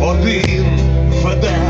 один веде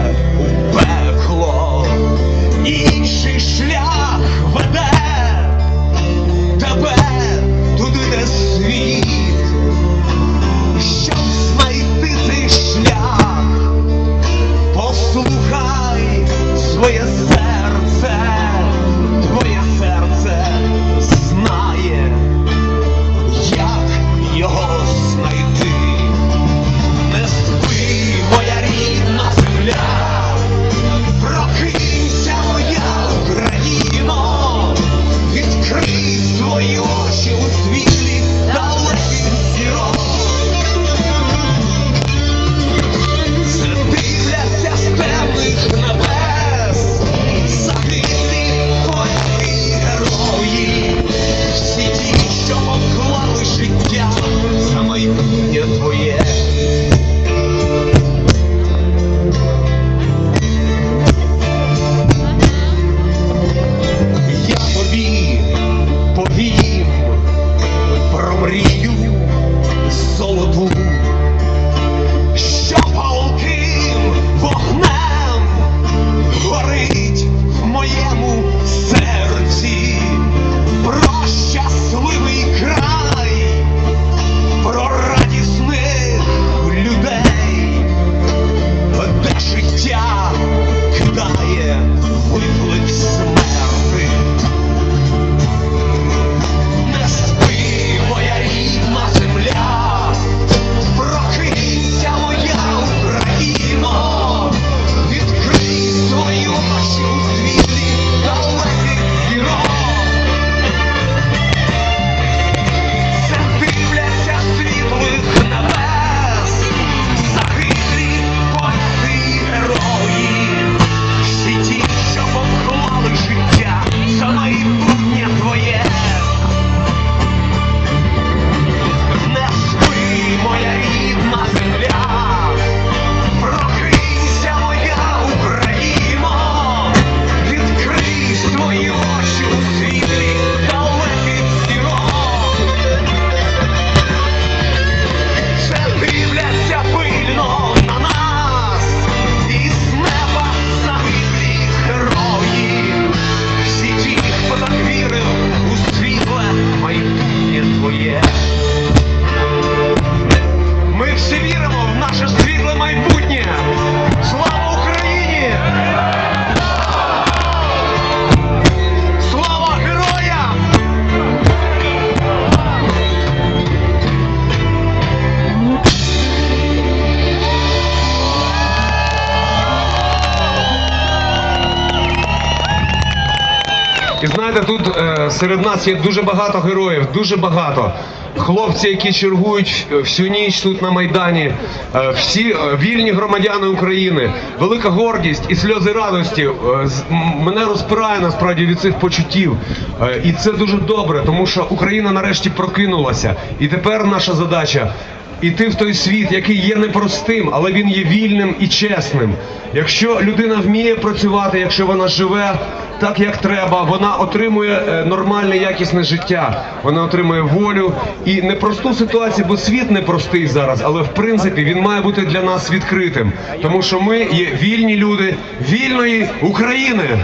І знаєте, тут е, серед нас є дуже багато героїв, дуже багато. Хлопці, які чергують всю ніч тут на Майдані, е, всі е, вільні громадяни України, велика гордість і сльози радості мене розпирає насправді від цих почуттів. І це дуже добре, тому що Україна нарешті прокинулася. І тепер наша задача іти в той світ, який є непростим, але він є вільним і чесним. Якщо людина вміє працювати, якщо вона живе так, як треба, вона отримує е, нормальне якісне життя, вона отримує волю. І непросту ситуацію, бо світ непростий зараз, але в принципі він має бути для нас відкритим, тому що ми є вільні люди вільної України.